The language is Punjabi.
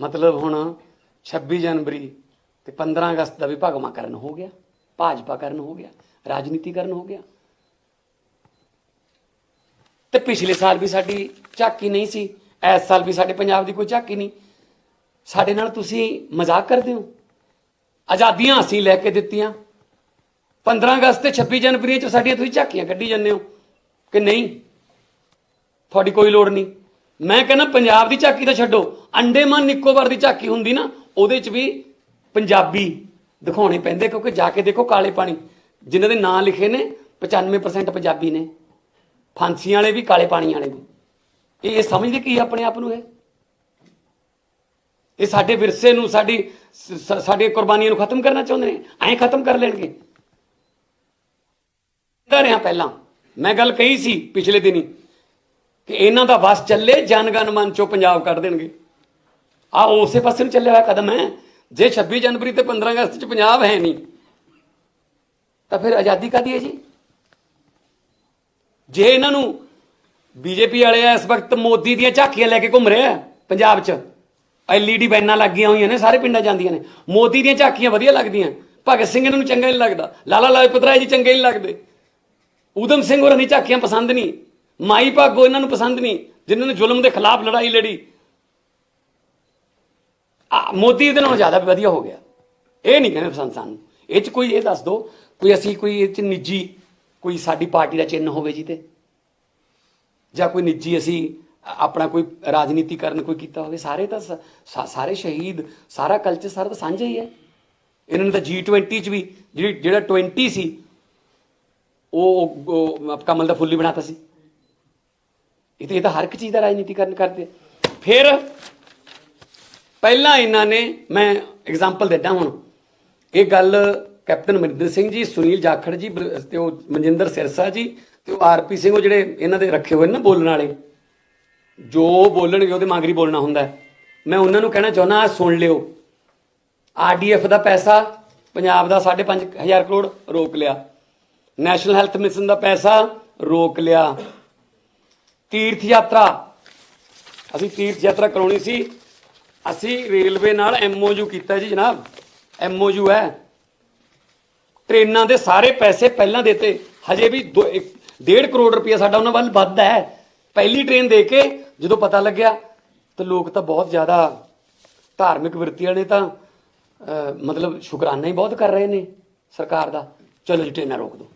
ਮਤਲਬ ਹੁਣ 26 ਜਨਵਰੀ ਤੇ 15 ਅਗਸਤ ਦਾ ਵੀ ਭਗਵਾਕਰਨ ਹੋ ਗਿਆ, ਭਾਜਪਾ ਕਰਨ ਹੋ ਗਿਆ, ਰਾਜਨੀਤੀ ਕਰਨ ਹੋ ਗਿਆ। ਤੇ ਪਿਛਲੇ ਸਾਲ ਵੀ ਸਾਡੀ ਝਾਕੀ ਨਹੀਂ ਸੀ ਇਸ ਸਾਲ ਵੀ ਸਾਡੇ ਪੰਜਾਬ ਦੀ ਕੋਈ ਝਾਕੀ ਨਹੀਂ। ਸਾਡੇ ਨਾਲ ਤੁਸੀਂ ਮਜ਼ਾਕ ਕਰਦੇ ਹੋ। ਆਜ਼ਾਦੀਆਂ ਅਸੀਂ ਲੈ ਕੇ ਦਿੱਤੀਆਂ। 15 ਅਗਸਤ ਤੇ 26 ਜਨਵਰੀ ਚ ਸਾਡੀਆਂ ਤੁਸੀਂ ਝਾਕੀਆਂ ਕੱਢੀ ਜਾਂਦੇ ਹੋ ਕਿ ਨਹੀਂ? ਤੁਹਾਡੀ ਕੋਈ ਲੋੜ ਨਹੀਂ। ਮੈਂ ਕਹਿੰਦਾ ਪੰਜਾਬ ਦੀ ਝਾਕੀ ਤਾਂ ਛੱਡੋ। ਅੰਡੇਮਾਨ ਨਿਕੋਬਾਰ ਦੀ ਝਾਕੀ ਹੁੰਦੀ ਨਾ, ਉਹਦੇ ਚ ਵੀ ਪੰਜਾਬੀ ਦਿਖਾਉਣੇ ਪੈਂਦੇ, ਕਿਉਂਕਿ ਜਾ ਕੇ ਦੇਖੋ ਕਾਲੇ ਪਾਣੀ। ਜਿਨ੍ਹਾਂ ਦੇ ਨਾਂ ਲਿਖੇ ਨੇ 95% ਪੰਜਾਬੀ ਨੇ। ਫਾਂਸੀਆਂ ਵਾਲੇ ਵੀ, ਕਾਲੇ ਪਾਣੀ ਵਾਲੇ ਵੀ। ਇਹ ਸਮਝਦੇ ਕੀ ਆਪਣੇ ਆਪ ਨੂੰ ਇਹ? ਇਹ ਸਾਡੇ ਵਿਰਸੇ ਨੂੰ, ਸਾਡੀ ਸ- ਸਾਡੀਆਂ ਕੁਰਬਾਨੀਆਂ ਨੂੰ ਖਤਮ ਕਰਨਾ ਚਾਹੁੰਦੇ ਨੇ। ਐਂ ਖਤਮ ਕਰ ਲੈਣਗੇ। ਕਹਿੰਦਾ ਰਿਹਾ ਪਹਿਲਾਂ। ਮੈਂ ਗੱਲ ਕਹੀ ਸੀ ਪਿਛਲੇ ਦਿਨੀ ਕਿ ਇਹਨਾਂ ਦਾ ਵਸ ਚੱਲੇ ਜਨਗਣ ਮਨ ਚੋਂ ਪੰਜਾਬ ਕੱਢ ਦੇਣਗੇ। ਆ ਉਸੇ ਪਾਸੇ ਨੂੰ ਚੱਲਿਆ ਹੋਇਆ ਕਦਮ ਹੈ। ਜੇ 26 ਜਨਵਰੀ ਤੇ 15 ਅਗਸਤ ਚ ਪੰਜਾਬ ਹੈ ਨਹੀਂ, ਤਾਂ ਫਿਰ ਆਜ਼ਾਦੀ ਕਾਦੀ ਹੈ ਜੀ? ਜੇ ਇਹਨਾਂ ਨੂੰ ਬੀਜੇਪੀ ਵਾਲੇ ਇਸ ਵਕਤ ਮੋਦੀ ਦੀਆਂ ਝਾਕੀਆਂ ਲੈ ਕੇ ਘੁੰਮ ਰਹੇ ਆ ਪੰਜਾਬ 'ਚ, ਐਲਈਡੀ ਬੈਨਾਂ ਲੱਗੀਆਂ ਹੋਈਆਂ ਨੇ, ਸਾਰੇ ਪਿੰਡਾਂ ਜਾਂਦੀਆਂ ਨੇ, ਮੋਦੀ ਦੀਆਂ ਝਾਕੀਆਂ ਵਧੀਆ ਲੱਗਦੀਆਂ, ਭਗਤ ਸਿੰਘ ਇਹਨਾਂ ਨੂੰ ਚੰਗਾ ਨਹੀਂ ਲੱਗਦਾ, ਲਾਲਾ ਲਾਜਪਤ ਰਾਏ ਜੀ ਚੰਗੇ ਨਹੀਂ ਲੱਗਦੇ, ਊਧਮ ਸਿੰਘ ਹੋਰਾਂ ਦੀ ਝਾਕੀਆਂ ਪਸੰਦ ਨਹੀਂ, ਮਾਈ ਭਾਗੋ ਇਹਨਾਂ ਨੂੰ ਪਸੰਦ ਨਹੀਂ, ਜਿਨ੍ਹਾਂ ਨੇ ਜ਼ੁਲਮ ਦੇ ਖਿਲਾਫ ਲੜਾਈ ਲੜੀ ਮੋਦੀ ਇਹਦੇ ਨਾਲੋਂ ਜ਼ਿਆਦਾ ਵਧੀਆ ਹੋ ਗਿਆ। ਇਹ ਨਹੀਂ ਕਹਿੰਦੇ ਪਸੰਦ ਸਾਨੂੰ। ਇਹ ਚ ਕੋਈ ਇਹ ਦੱਸ ਦਿਓ ਕੋਈ ਅਸੀਂ ਕੋਈ ਇਹ ਚ ਨਿੱਜੀ, ਕੋਈ ਸਾਡੀ ਪਾਰਟੀ ਦਾ ਚਿੰਨ੍ਹ ਹੋਵੇ ਜੀ ਤੇ। ਜਾਂ ਕੋਈ ਨਿੱਜੀ ਅਸੀਂ ਆਪਣਾ ਕੋਈ ਰਾਜਨੀਤੀਕਰਨ ਕੋਈ ਕੀਤਾ ਹੋਵੇ, ਸਾਰੇ ਤਾਂ ਸ- ਸਾਰੇ ਸ਼ਹੀਦ, ਸਾਰਾ ਕਲਚਰ ਸਾਰਾ ਤਾਂ ਸਾਂਝਾ ਹੀ ਹੈ। ਇਹਨਾਂ ਨੇ ਤਾਂ G20 ਚ ਵੀ ਜਿਹੜੀ, ਜਿਹੜਾ 20 ਸੀ, ਉਹ ਉਹ ਕਮਲ ਦਾ ਫੁੱਲ ਹੀ ਬਣਾਤਾ ਸੀ। ਇਹ ਤਾਂ ਇਹ ਤਾਂ ਹਰ ਇੱਕ ਚੀਜ਼ ਦਾ ਰਾਜਨੀਤੀਕਰਨ ਕਰਦੇ ਆ। ਫਿਰ ਪਹਿਲਾਂ ਇਹਨਾਂ ਨੇ, ਮੈਂ ਐਗਜ਼ਾਮਪਲ ਦਿੰਦਾ ਹੁਣ। ਇਹ ਗੱਲ ਕੈਪਟਨ ਅਮਰਿੰਦਰ ਸਿੰਘ ਜੀ, ਸੁਨੀਲ ਜਾਖੜ ਜੀ, ਬਰ- ਤੇ ਉਹ ਮਨਜਿੰਦਰ ਸਿਰਸਾ ਜੀ, ਤੇ ਉਹ ਆਰਪੀ ਸਿੰਘ, ਉਹ ਜਿਹੜੇ ਇਹਨਾਂ ਦੇ ਰੱਖੇ ਹੋਏ ਨੇ ਨਾ ਬੋਲਣ ਵਾਲੇ। ਜੋ ਬੋਲਣਗੇ, ਉਹਦੇ ਮੰਗਰੀ ਬੋਲਣਾ ਹੁੰਦਾ ਮੈਂ ਉਹਨਾਂ ਨੂੰ ਕਹਿਣਾ ਚਾਹੁੰਦਾ ਸੁਣ ਲਿਓ। ਆਰਡੀਐਫ ਦਾ ਪੈਸਾ, ਪੰਜਾਬ ਦਾ 5.5000 ਕਰੋੜ ਰੋਕ ਲਿਆ। ਨੈਸ਼ਨਲ ਹੈਲਥ ਮਿਸ਼ਨ ਦਾ ਪੈਸਾ ਰੋਕ ਲਿਆ। ਤੀਰਥ ਯਾਤਰਾ। ਅਸੀਂ ਤੀਰਥ ਯਾਤਰਾ ਕਰਾਉਣੀ ਸੀ। ਅਸੀਂ ਰੇਲਵੇ ਨਾਲ ਐਮਓਯੂ ਕੀਤਾ ਜੀ ਜਨਾਬ। ਐਮਓਯੂ ਹੈ। ਟ੍ਰੇਨਾਂ ਦੇ ਸਾਰੇ ਪੈਸੇ ਪਹਿਲਾਂ ਦਿੱਤੇ। ਹਜੇ ਵੀ 1.5 ਕਰੋੜ ਰੁਪਇਆ ਸਾਡਾ ਉਹਨਾਂ ਵੱਲ ਵੱਧਦਾ ਹੈ। ਪਹਿਲੀ ਟ੍ਰੇਨ ਦੇ ਕੇ ਜਦੋਂ ਪਤਾ ਲੱਗਿਆ, ਤਾਂ ਲੋਕ ਤਾਂ ਬਹੁਤ ਜ਼ਿਆਦਾ ਧਾਰਮਿਕ ਵਰਤੀਆਂ ਨੇ ਤਾਂ ਮਤਲਬ ਸ਼ੁਕਰਾਨਾ ਹੀ ਬਹੁਤ ਕਰ ਰਹੇ ਨੇ ਸਰਕਾਰ ਦਾ। ਚਲੋ ਜੀ, ਟ੍ਰੇਨਾਂ ਰੋਕ ਦਿਓ।